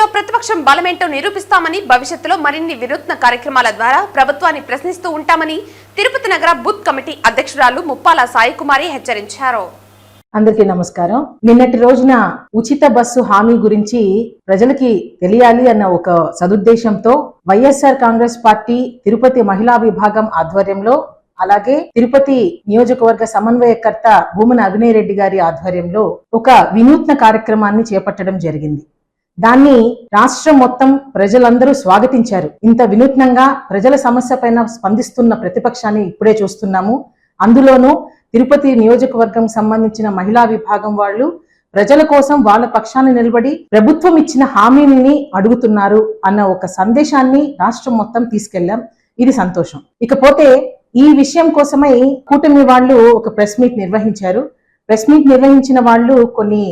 టీడీపీలో ప్రతిపక్షం బలమేంటో నిరూపిస్తామని భవిష్యత్తులో మరిన్ని వినూత్న కార్యక్రమాల ద్వారా ప్రభుత్వాన్ని ప్రశ్నిస్తూ ఉంటామని తిరుపతి నగర బూత్ కమిటీ అధ్యక్షురాలు ముప్పాల సాయికుమారి హెచ్చరించారు. అందరికీ నమస్కారం. నిన్నటి రోజున ఉచిత బస్సు హామీ గురించి ప్రజలకి తెలియాలి అన్న ఒక సదుద్దేశంతో వైఎస్ఆర్ కాంగ్రెస్ పార్టీ తిరుపతి మహిళా విభాగం ఆధ్వర్యంలో అలాగే తిరుపతి నియోజకవర్గ సమన్వయకర్త భూమన అభినయ్ రెడ్డి గారి ఆధ్వర్యంలో ఒక వినూత్న కార్యక్రమాన్ని చేపట్టడం జరిగింది. దాన్ని రాష్ట్రం మొత్తం ప్రజలందరూ స్వాగతించారు. ఇంత వినూత్నంగా ప్రజల సమస్య పైన స్పందిస్తున్న ప్రతిపక్షాన్ని ఇప్పుడే చూస్తున్నాము. అందులోనూ తిరుపతి నియోజకవర్గం సంబంధించిన మహిళా విభాగం వాళ్ళు ప్రజల కోసం వాళ్ళ పక్షాన్ని నిలబడి ప్రభుత్వం ఇచ్చిన హామీని అడుగుతున్నారు అన్న ఒక సందేశాన్ని రాష్ట్రం మొత్తం తీసుకెళ్ళాం ఇది సంతోషం. ఇకపోతే ఈ విషయం కోసమై కూటమి వాళ్ళు ఒక ప్రెస్ మీట్ నిర్వహించారు. ప్రెస్ మీట్ నిర్వహించిన వాళ్ళు కొన్ని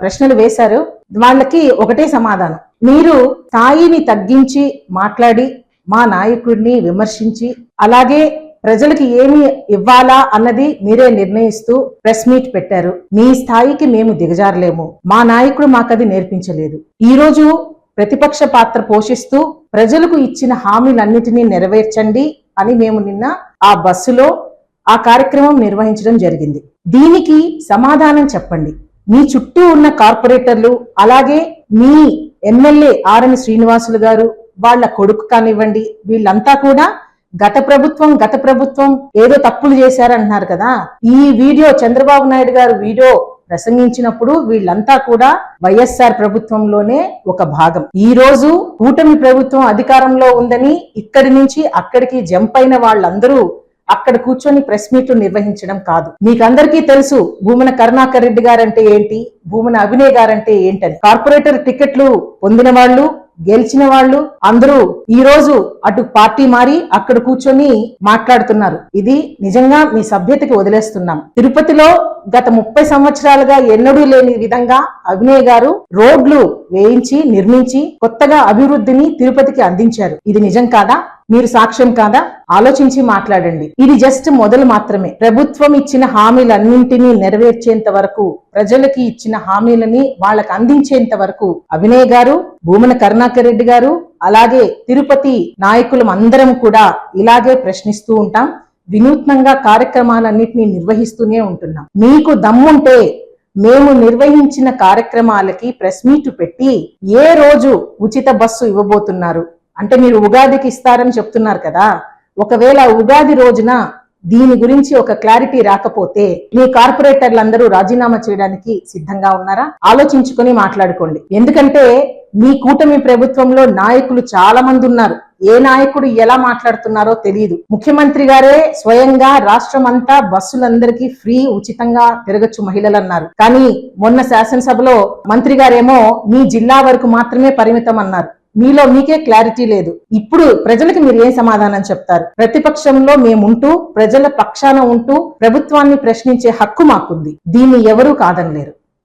ప్రశ్నలు వేశారు. వాళ్ళకి ఒకటే సమాధానం. మీరు స్థాయిని తగ్గించి మాట్లాడి మా నాయకుడిని విమర్శించి అలాగే ప్రజలకి ఏమి ఇవ్వాలా అన్నది మీరే నిర్ణయిస్తూ ప్రెస్ మీట్ పెట్టారు. మీ స్థాయికి మేము దిగజారలేము. మా నాయకుడు మాకది నేర్పించలేదు. ఈ రోజు ప్రతిపక్ష పాత్ర పోషిస్తూ ప్రజలకు ఇచ్చిన హామీలన్నిటినీ నెరవేర్చండి అని మేము నిన్న ఆ బస్సులో ఆ కార్యక్రమం నిర్వహించడం జరిగింది. దీనికి సమాధానం చెప్పండి. మీ చుట్టూ ఉన్న కార్పొరేటర్లు అలాగే మీ ఎమ్మెల్యే ఆర్ఎన్ శ్రీనివాసులు గారు వాళ్ళ కొడుకు కానివ్వండి వీళ్ళంతా కూడా గత ప్రభుత్వం గత ప్రభుత్వం ఏదో తప్పులు చేశారంటున్నారు కదా. ఈ వీడియో చంద్రబాబు నాయుడు గారు వీడియో ప్రసంగించినప్పుడు వీళ్ళంతా కూడా వైఎస్ఆర్ ప్రభుత్వంలోనే ఒక భాగం. ఈ రోజు కూటమి ప్రభుత్వం అధికారంలో ఉందని ఇక్కడి నుంచి అక్కడికి జంప్ అయిన వాళ్ళందరూ అక్కడ కూర్చొని ప్రెస్ మీట్లు నిర్వహించడం కాదు. మీకందరికీ తెలుసు భూమన కరుణాకర్ రెడ్డి గారంటే ఏంటి భూమన అభినయ్ గారంటే ఏంటని. కార్పొరేటర్ టికెట్లు పొందిన వాళ్ళు గెలిచిన వాళ్ళు అందరూ ఈ రోజు అటు పార్టీ మారి అక్కడ కూర్చొని మాట్లాడుతున్నారు. ఇది నిజంగా మీ సభ్యతకి వదిలేస్తున్నాం. తిరుపతిలో గత ముప్పై సంవత్సరాలుగా ఎన్నడూ లేని విధంగా అభినయ్ గారు రోడ్లు వేయించి నిర్మించి కొత్తగా అభివృద్ధిని తిరుపతికి అందించారు. ఇది నిజం కాదా? మీరు సాక్ష్యం కాదా? ఆలోచించి మాట్లాడండి. ఇది జస్ట్ మొదలు మాత్రమే. ప్రభుత్వం ఇచ్చిన హామీలన్నింటినీ నెరవేర్చేంత వరకు ప్రజలకి ఇచ్చిన హామీలని వాళ్ళకి అందించేంత వరకు అభినయ్ గారు భూమన కరుణాకర్ రెడ్డి గారు అలాగే తిరుపతి నాయకులం అందరం కూడా ఇలాగే ప్రశ్నిస్తూ ఉంటాం. వినూత్నంగా కార్యక్రమాలన్నింటినీ నిర్వహిస్తూనే ఉంటున్నాం. మీకు దమ్ముంటే మేము నిర్వహించిన కార్యక్రమాలకి ప్రెస్ మీట్ పెట్టి ఏ రోజు ఉచిత బస్సు ఇవ్వబోతున్నారు? అంటే మీరు ఉగాదికి ఇస్తారని చెప్తున్నారు కదా. ఒకవేళ ఉగాది రోజున దీని గురించి ఒక క్లారిటీ రాకపోతే మీ కార్పొరేటర్లందరూ రాజీనామా చేయడానికి సిద్ధంగా ఉన్నారా? ఆలోచించుకొని మాట్లాడుకోండి. ఎందుకంటే మీ కూటమి ప్రభుత్వంలో నాయకులు చాలా మంది ఉన్నారు. ఏ నాయకుడు ఎలా మాట్లాడుతున్నారో తెలియదు ముఖ్యమంత్రి గారే స్వయంగా రాష్ట్రం అంతా బస్సులందరికీ ఫ్రీ ఉచితంగా తిరగచ్చు మహిళలు అన్నారు కానీ మొన్న శాసనసభలో మంత్రి గారేమో మీ జిల్లా వరకు మాత్రమే పరిమితం అన్నారు మీలో మీకే క్లారిటీ లేదు. ఇప్పుడు ప్రజలకు మీరు ఏం సమాధానం చెప్తారు? ప్రతిపక్షంలో మేముంటూ ప్రజల పక్షాన ఉంటూ ప్రభుత్వాన్ని ప్రశ్నించే హక్కు మాకుంది. దీన్ని ఎవరూ కాదనలేరు.